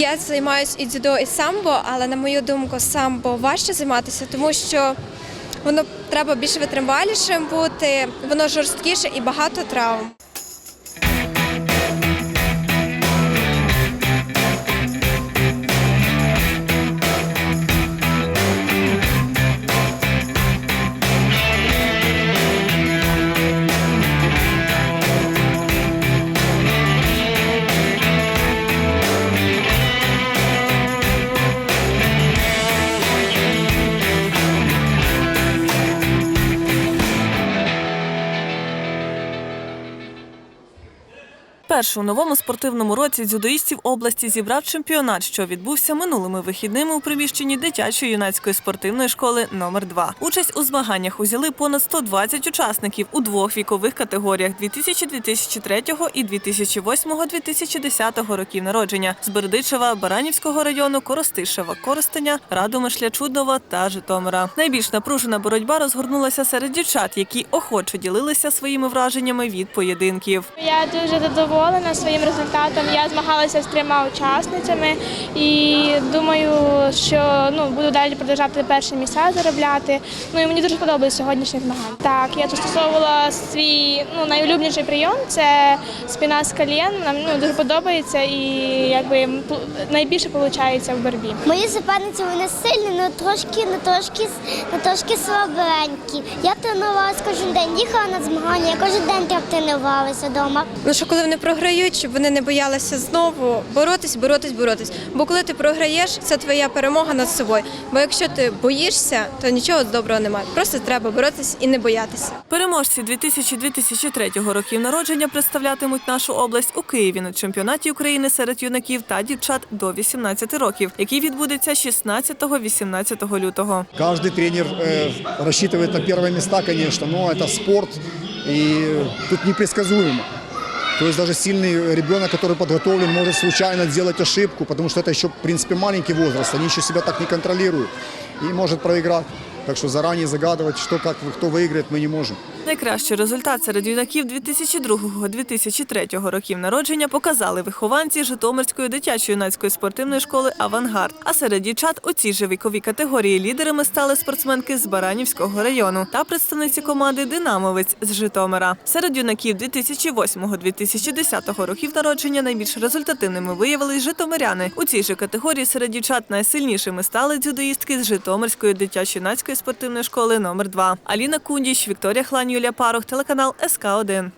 Я займаюся і дзюдо, і самбо, але на мою думку, самбо важче займатися, тому що воно треба більш витривалішим бути, воно жорсткіше і багато травм. Першу у новому спортивному році дзюдоїстів області зібрав чемпіонат, що відбувся минулими вихідними у приміщенні дитячої юнацької спортивної школи номер 2 Участь у змаганнях узяли понад 120 учасників у двох вікових категоріях 2000-2003 і 2008-2010 років народження з Бердичева, Баранівського району, Коростишева, Коростеня, Радомишля, Чуднова та Житомира. Найбільш напружена боротьба розгорнулася серед дівчат, які охоче ділилися своїми враженнями від поєдинків. Я дуже задоволена своїм результатом. Я змагалася з трьома учасницями і думаю, що ну буду далі продовжувати перші місця заробляти. Ну і мені дуже подобається сьогоднішнє змагання. Так, я застосовувала свій ну найулюбленіший прийом це спіна з колін. Нам ну дуже подобається і якби найбільше виходить в боротьбі. Мої суперниці вони сильні, але трошки, не трошки, не трошки слабенькі. Я тренувалася кожен день, їхала на змагання, я кожен день так тренувалася вдома. Ну що коли вони програють, щоб вони не боялися знову боротись, боротись, боротись. Бо коли ти програєш, це твоя перемога над собою. Бо якщо ти боїшся, то нічого доброго немає. Просто треба боротись і не боятися. Переможці 2000-2003 років народження представлятимуть нашу область у Києві на чемпіонаті України серед юнаків та дівчат до 18 років, який відбудеться 16-18 лютого. Каждый тренер э, рассчитывает на первые места, конечно, но это спорт, и тут непредсказуемо. То есть даже сильный ребенок, который подготовлен, может случайно сделать ошибку, потому что это еще, в принципе, маленький возраст, они еще себя так не контролируют и может проиграть. Так что заранее загадывать, что как, кто выиграет, мы не можем. Найкращий результат серед юнаків 2002-2003 років народження показали вихованці Житомирської дитячо-юнацької спортивної школи Авангард. А серед дівчат у цій же віковій категорії лідерами стали спортсменки з Баранівського району та представниці команди Динамовець з Житомира. Серед юнаків 2008-2010 років народження найбільш результативними виявились житомиряни. У цій же категорії серед дівчат найсильнішими стали дзюдоїстки з Житомирської дитячо-юнацької спортивної школи номер 2 Аліна Кундіч, Вікторія Хлань, Юлія Парух, телеканал СК 1